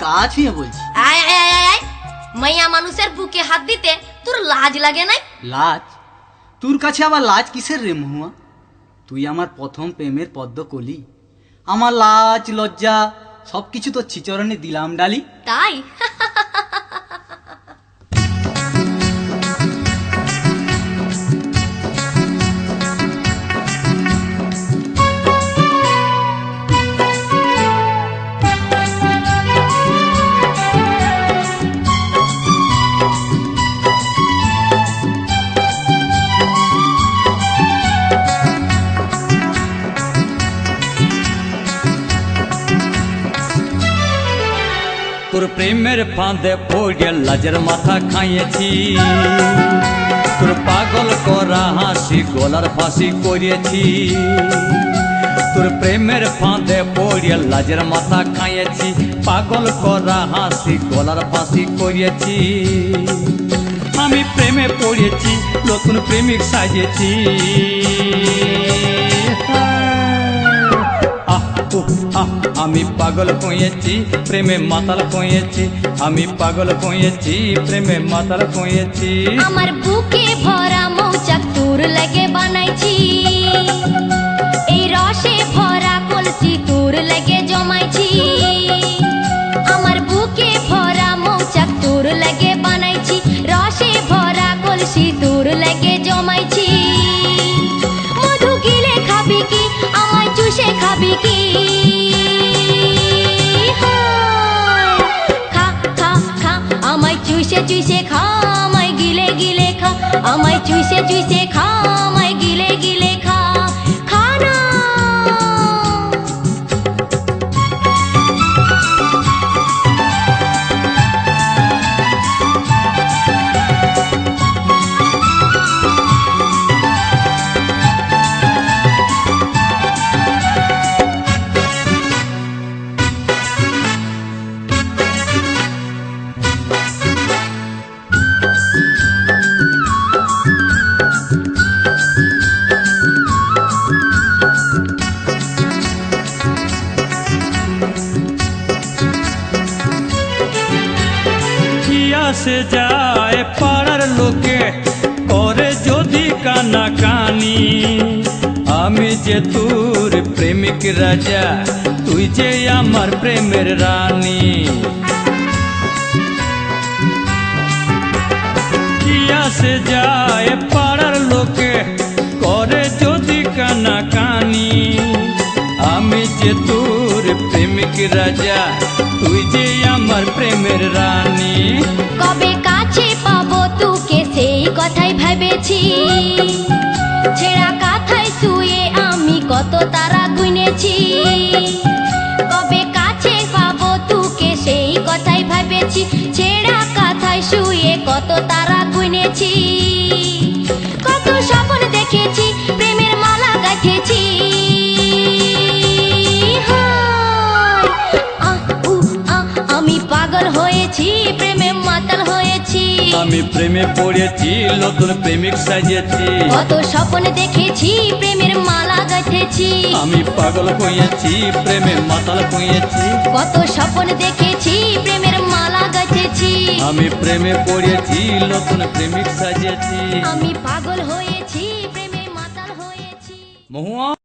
গা ছুঁয়ে বলছি। আয় আয় আয় আয় মাইয়া মানুষের বুকে হাত দিতে তোর লাজ লাগে নাই? লাজ? তোর কাছে আবার লাজ কিসের রে মহুয়া? তুই আমার প্রথম প্রেমের পদ্ম কলি। আমার লাজ লজ্জা সব কিছু তোর চিচরণে দিলাম ডালি। তাই? তোর প্রেমের ফাঁদে পড়ে লাজের মাথা খাইয়েছি। তোর পাগল করা হাসি, গলার ফাঁসি করিয়েছি তোর প্রেমের ফাঁদে পড়ে লাজের মাথা খাইয়েছি। পাগল করা হাসি, গলার ফাঁসি করিয়েছি আমি প্রেমে পড়েছি, নতুন প্রেমিক সাজেছি। আমি পাগল কয়েছি প্রেমে মাতাল কয়েছি আমি পাগল কয়েছি প্রেমে মাতাল কয়েছি আমার বুকে ভরা মৌচাক তোর লাগে বানাইছি। এই রসে ভরা কলসি তোর লাগে জমাইছি। আমার বুকে ভরা মৌচাক তোর লাগে বানাইছি। রসে ভরা কলসি তোর লাগে জমাইছি। চুষে খাবি খা আমায় গিলে গিলে খা আমায় চুষে চুষে খা সে যায় পাড়ার লোকে করে যদি কানা কানি আমি যে তোর প্রেমিক রাজা, তুই যে আমার প্রেমের রানী। কিয়া সে যায় পাড়ার লোকে করে যদি কানা কানি আমি যে তোর প্রেমিক রাজা, তুই যে আমার প্রেমের রানী। কবে কাছে পাবো তোকে সেই কথাই ভেবেছি। ছেঁড়া কাথায় শুয়ে আমি কত তারা গুনেছি। কবে কাছে পাবো তোকে সেই কথাই ভেবেছি। ছেঁড়া কাথায় শুয়ে কত তারা আমি প্রেমে পড়েছি নতুন প্রেমিক সাজিয়েছি। কত স্বপ্ন দেখেছি প্রেমের মালা গাঁথেছি। আমি পাগল হয়েছি প্রেমে মাতাল হয়েছি। কত স্বপ্ন দেখেছি প্রেমের মালা গাঁথেছি। আমি প্রেমে পড়েছি নতুন প্রেমিক সাজিয়েছি। আমি পাগল হয়েছি প্রেমে মাতাল হয়েছি। মহুয়া?